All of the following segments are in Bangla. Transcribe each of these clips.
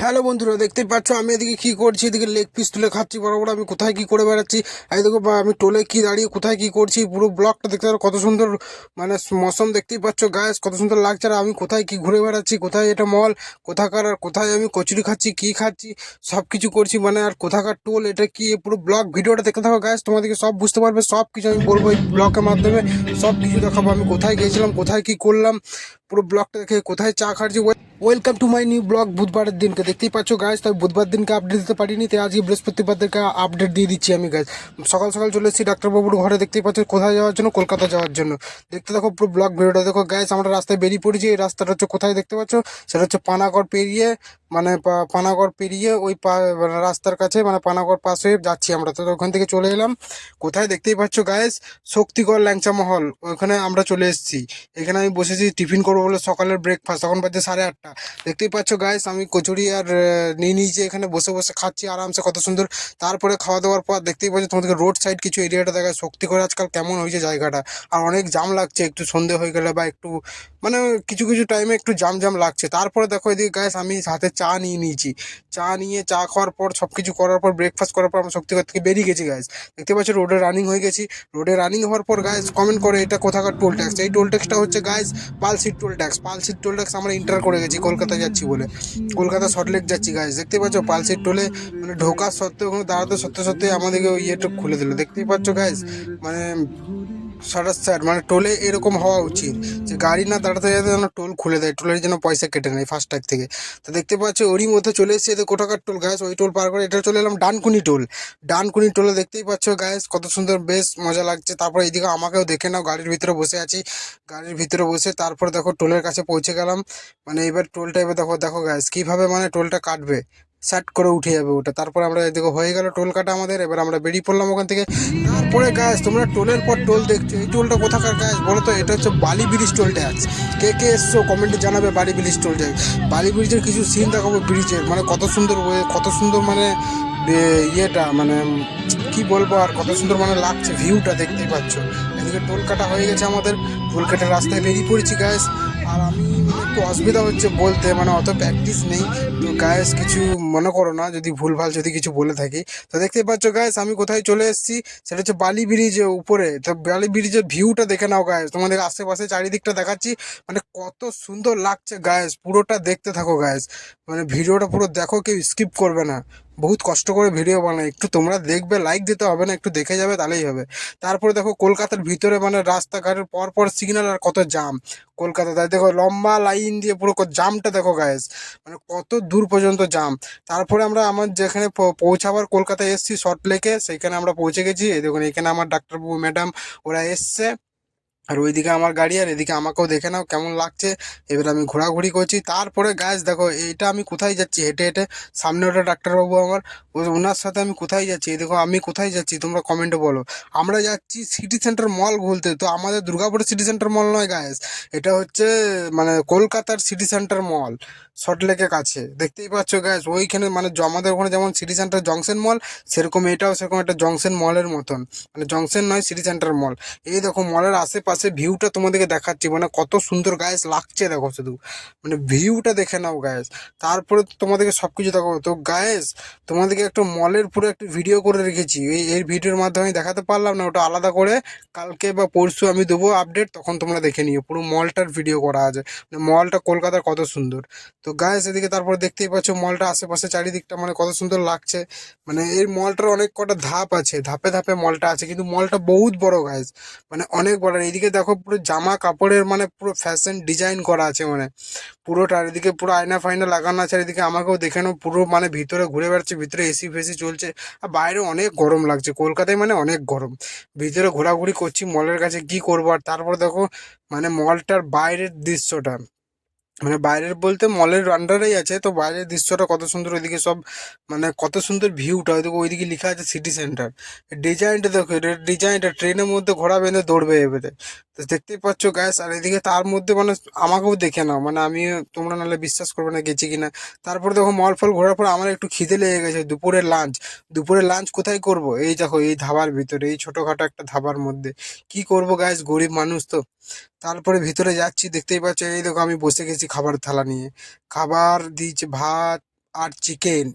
হ্যালো বন্ধুরা, দেখতেই পাচ্ছ আমি এদিকে কি করছি? এদিকে লেগ পিস তুলে খাচ্ছি। বড় বড় আমি কোথায় কি করে বেড়াচ্ছি? বা আমি টোলে কি দাঁড়িয়ে কোথায় কি করছি? পুরো ব্লকটা দেখতে পাচ্ছ, কত সুন্দর মানে মৌসুম দেখতেই পাচ্ছ। গাছ কত সুন্দর লাগছে আর আমি কোথায় কি ঘুরে বেড়াচ্ছি, কোথায় এটা মল কোথাকার আর কোথায় আমি কচুরি খাচ্ছি, কি খাচ্ছি সব কিছু করছি মানে আর কোথাকার টোল, এটা কি পুরো ব্লগ ভিডিওটা দেখতে থাকো গাছ তোমাদেরকে সব বুঝতে পারবে সব কিছু আমি বলব এই ব্লগের মাধ্যমে সব কিছু দেখাবো আমি কোথায় গিয়েছিলাম কোথায় কি করলাম, পুরো ব্লগটা দেখে কোথায় চা খাচ্ছি। Welcome to my new blog বুধবারের দিনকে দেখতেই পাচ্ছ গাছ তাই বুধবার দিনকে আপডেট দিতে পারিনি, তাই আজকে বৃহস্পতিবার দিনকে আপডেট দিয়ে দিচ্ছি আমি গাছ সকাল সকাল চলে এসেছি ডাক্তারবাবুর ঘরে, দেখতেই পাচ্ছ, কোথায় যাওয়ার জন্য, কলকাতা যাওয়ার জন্য। দেখতে দেখো পুরো ব্লগ ভিডিওটা, দেখো গ্যাস আমরা রাস্তায় বেরিয়ে পড়েছি, এই রাস্তাটা হচ্ছে কোথায় দেখতে পাচ্ছ? সেটা হচ্ছে পানাগড় পেরিয়ে মানে পানাগড় পেরিয়ে ওই পা- মানে রাস্তার কাছে মানে পানাগড় পাশে যাচ্ছি আমরা। তো ওখান থেকে চলে এলাম। কোথায় দেখতেই পাচ্ছ গায়েস শক্তিগড় ল্যাংচা মহল। ওখানে আমরা চলে এসেছি। এখানে আমি বসেছি টিফিন করব বলে সকালের ব্রেকফাস্ট তখন বাজে সাড়ে আটটা। দেখতেই পাচ্ছ গাইস আমি কচুরি আর আহ, নিয়ে নিয়েছি এখানে বসে বসে খাচ্ছি আরামসে কত সুন্দর। তারপরে খাওয়া দাওয়ার পর দেখতেই পাচ্ছ তোমাদেরকে রোড সাইড কিছু এরিয়াটা দেখায়। শক্তি করে আজকাল কেমন হয়েছে জায়গাটা। আর অনেক জাম লাগছে একটু সন্ধে হয়ে গেলে বা একটু মানে কিছু কিছু টাইমে একটু জাম জাম লাগছে। তারপরে দেখো এদিকে গ্যাস আমি হাতে চা নিয়ে নিয়েছি। চা নিয়ে চা খাওয়ার পর সব কিছু করার পর ব্রেকফাস্ট করার পর আমরা শক্তিগড় থেকে বেরিয়ে গেছি গ্যাস দেখতে পাচ্ছি রোডে রানিং হয়ে গেছি। রোডে রানিং হওয়ার পর গাইস কমেন্ট করে এটা কোথাকার টোল ট্যাক্স এই টোল ট্যাক্সটা হচ্ছে guys Palsit toll tax Palsit toll tax আমরা ইন্টার করে গেছি কলকাতা যাচ্ছি বলে। কলকাতা সল্টলেক যাচ্ছি গাছ দেখতে পাচ্ছ, পালসের টোলে মানে ঢোকার সত্ত্বেও দাঁড়াতে সত্ত্বে সত্যি আমাদেরকে ওই ইয়েটা খুলে দিল। দেখতেই পাচ্ছ গাছ মানে সাড়ে স্যার মানে টোলে এরকম হওয়া উচিত যে গাড়ি না দাঁড়াতে যাতে যেন টোল খুলে দেয়, টোলের জন্য পয়সা কেটে নেয় ফার্স্ট ট্যাগ থেকে। তো দেখতে পাচ্ছি, ওরই মধ্যে চলে এসেছে এদের কোটাকার টোল। গাছ ওই টোল পার করে এটা চলে এলাম ডানকুনি টোল। ডানকুনি টোলে দেখতেই পাচ্ছ গায়েস কত সুন্দর, বেশ মজা লাগছে। তারপর এইদিকে আমাকেও দেখে নাও, গাড়ির ভিতরে বসে আছি। গাড়ির ভিতরে বসে তারপর দেখো টোলের কাছে পৌঁছে গেলাম। মানে এবার টোলটা এবার দেখো দেখো গ্যাস কীভাবে মানে টোলটা কাটবে। স্যাট করে উঠে যাবে ওটা। তারপর আমরা এদিকে হয়ে গেল টোল কাটা আমাদের, এবার আমরা বেরিয়ে পড়লাম ওখান থেকে। তারপরে গাছ তোমরা টোলের পর টোল দেখছ। এই টোলটা কোথাকার গাছ বলো তো? এটা হচ্ছে বালি ব্রিজ টোল ট্যাক্স কে কে এসছো কমেন্টে জানাবে বালি ব্রিজ টোল ট্যাক্স বালি ব্রিজের কিছু সিন দেখাবো ব্রিজের। মানে কত সুন্দর কত সুন্দর মানে ইয়েটা মানে কি বলব আর, কত সুন্দর মানে লাগছে ভিউটা দেখতেই পাচ্ছ। এদিকে টোল কাটা হয়ে গেছে আমাদের। টোল কাটার রাস্তায় বেরিয়ে পড়েছি গাছ আর আমি মানে একটু অসুবিধা হচ্ছে বলতে মানে অত প্র্যাকটিস নেই। তো গায়েস কিছু মনে করো না, যদি ভুলভাল যদি কিছু বলে থাকি। তো দেখতেই পাচ্ছ গায়েস আমি কোথায় চলে এসেছি, সেটা হচ্ছে বালি ব্রিজের উপরে। তো বালি ব্রিজের ভিউটা দেখে নাও গায়েস তোমাদের আশেপাশে চারিদিকটা দেখাচ্ছি। মানে কত সুন্দর লাগছে গায়েস পুরোটা দেখতে থাকো গায়েস মানে ভিডিওটা পুরো দেখো, কেউ স্কিপ করবে না। বহুত কষ্ট করে ভিডিও বানাই একটু তোমরা দেখবে লাইক দিতে হবে না, একটু দেখে যাবে, তাহলেই হবে। তারপরে দেখো কলকাতার ভিতরে মানে রাস্তাঘাটের পর পর সিগন্যাল আর কত জাম কলকাতা তাই দেখো লম্বা লাইন দিয়ে পুরো জামটা দেখো গায়েস মানে কত দূর পর্যন্ত জাম তারপরে আমরা আমার যেখানে পৌঁছাবার কলকাতায় এসেছি শর্ট লেকে সেইখানে আমরা পৌঁছে গেছি। এই দেখুন, এখানে আমার ডাক্তারবাবু ম্যাডাম ওরা এসছে। আর ওইদিকে আমার গাড়ি আর এদিকে আমাকেও দেখে নাও কেমন লাগছে। এবার আমি ঘোরাঘুরি করছি। তারপরে গাছ দেখো, এইটা আমি কোথায় যাচ্ছি? হেঁটে হেঁটে সামনে ওটা ডাক্তারবাবু আমার ওনার সাথে আমি কোথায় যাচ্ছি? এই দেখো, আমি কোথায় যাচ্ছি? তোমরা কমেন্টে বলো। আমরা যাচ্ছি সিটি সেন্টার মল ঘুরতে। তো আমাদের দুর্গাপুরের সিটি সেন্টার মল নয় গায়েস এটা হচ্ছে মানে কলকাতার সিটি সেন্টার মল সল্টলেকের কাছে। দেখতেই পাচ্ছ গ্যাস ওইখানে মানে আমাদের ওখানে যেমন সিটি সেন্টার জংশন মল সেরকম এটাও সেরকম একটা জংশন মলের মতন। মানে জংশন নয় সিটি সেন্টার মল এই দেখো মলের আশেপাশে ভিউটা তোমাদেরকে দেখাচ্ছি। মানে কত সুন্দর গায়েস লাগছে দেখো শুধু। মানে ভিউটা দেখে নাও গায়েস তারপরে তোমাদেরকে সব কিছু দেখো তো গায়েস তোমাদেরকে একটা মলের পুরো একটা ভিডিও করে রেখেছি। এই এই ভিডিওর মাধ্যমে দেখাতে পারলাম না, ওটা আলাদা করে কালকে বা পরশু আমি দেবো আপডেট তখন তোমরা দেখে নিও। পুরো মলটার ভিডিও করা আছে। মানে মলটা কলকাতার কত সুন্দর। তো গায়েস এদিকে তারপরে দেখতেই পাচ্ছ মলটা আশেপাশে চারিদিকটা মানে কত সুন্দর লাগছে। মানে এই মলটার অনেক কটা ধাপ আছে। ধাপে ধাপে মলটা আছে। কিন্তু মলটা বহুত বড় গাইজ মানে অনেক বড়। আর এইদিকে দেখো পুরো জামা কাপড়ের মানে পুরো ফ্যাশন ডিজাইন করা আছে মানে। পুরো চারিদিকে পুরো আয়না ফায়না লাগানো আছে, চারিদিকে আমাকেও দেখে নাও, পুরো মানে ভিতরে ঘুরে বেড়াচ্ছে, ভিতরে এসি ফেসি চলছে, আর বাইরে অনেক গরম লাগছে, কলকাতায় মানে অনেক গরম। ভিতরে ঘোরাঘুরি করছি মলের কাছে কি করব আর তারপর দেখো মানে মলটার বাইরের দৃশ্যটা। মানে বাইরের বলতে মলের আন্ডারেই আছে, তো বাইরের দৃশ্যটা কত সুন্দর, ওইদিকে সব মানে কত সুন্দর ভিউটা ওইদিকে ওইদিকে লেখা আছে সিটি সেন্টার ডিজাইনটা দেখো ডিজাইনটা ট্রেনের মধ্যে ঘোড়া বেঁধে দৌড়বে এবারে। তো দেখতেই পাচ্ছ গ্যাস আর এদিকে তার মধ্যে মানে আমাকেও দেখে নাও মানে আমি তোমরা নাহলে বিশ্বাস করবে না গেছি কিনা। তারপরে দেখো মল ফল ঘোরার পর আমার একটু খিদে লেগে গেছে দুপুরের লাঞ্চ দুপুরের লাঞ্চ কোথায় করব? এই দেখো, এই ধাবার ভিতরে, এই ছোটোখাটো একটা ধাবার মধ্যে। কি করব গ্যাস গরিব মানুষ তো। তারপরে ভিতরে যাচ্ছি, দেখতেই পাচ্ছ, এই দেখো আমি বসে গেছি খাবার থালা নিয়ে। খাবার দিয়েছে ভাত আর চিকেন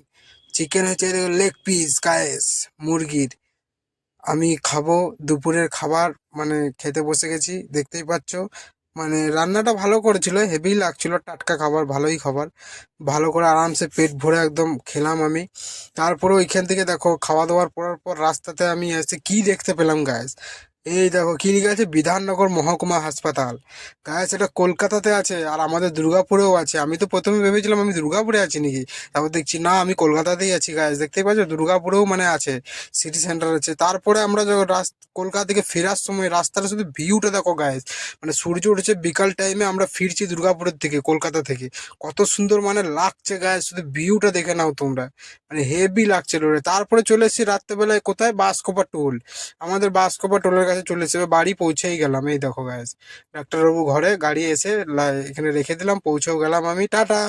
চিকেন হচ্ছে লেগ পিস গায়েস, মুরগির। আমি খাব দুপুরের খাবার মানে খেতে বসে গেছি, দেখতেই পাচ্ছ। মানে রান্নাটা ভালো করেছিল হেভি লাগছিল, টাটকা খাবার, ভালোই খাবার। ভালো করে আরামসে পেট ভরে একদম খেলাম আমি। তারপরে ওইখান থেকে দেখো, খাওয়া দাওয়ার পরার পর রাস্তাতে আমি এসে কি দেখতে পেলাম, গায়েস? এই দেখো কি লিখে আছে বিধাননগর মহকুমা হাসপাতাল। গায়েস এটা কলকাতাতে আছে আর আমাদের দুর্গাপুরেও আছে। আমি তো প্রথমে ভেবেছিলাম আমি দুর্গাপুরে আছি নাকি? তারপর দেখছি, না, আমি কলকাতাতেই আছি গায়েস দেখতেই পাচ্ছ, দুর্গাপুরেও মানে আছে সিটি সেন্টার আছে। তারপরে আমরা যখন কলকাতা থেকে ফেরার সময় রাস্তাটা শুধু ভিউটা দেখো গায়েস মানে সূর্য উঠেছে বিকাল টাইমে আমরা ফিরছি দুর্গাপুরের থেকে কলকাতা থেকে। কত সুন্দর মানে লাগছে গায়ে শুধু ভিউটা দেখে নাও তোমরা। মানে হেভি লাগছে রোডে তারপরে চলে এসেছি রাত্রেবেলায় কোথায়? বাসকোপা টোল। আমাদের বাসকোপা টোলের কাছে চলে এসে বাড়ি পৌঁছেই গেলাম। এই দেখো গায়েস ডাক্তারবাবু ঘরে, গাড়ি এসে এখানে রেখে দিলাম, পৌঁছেও গেলাম আমি। টাটা!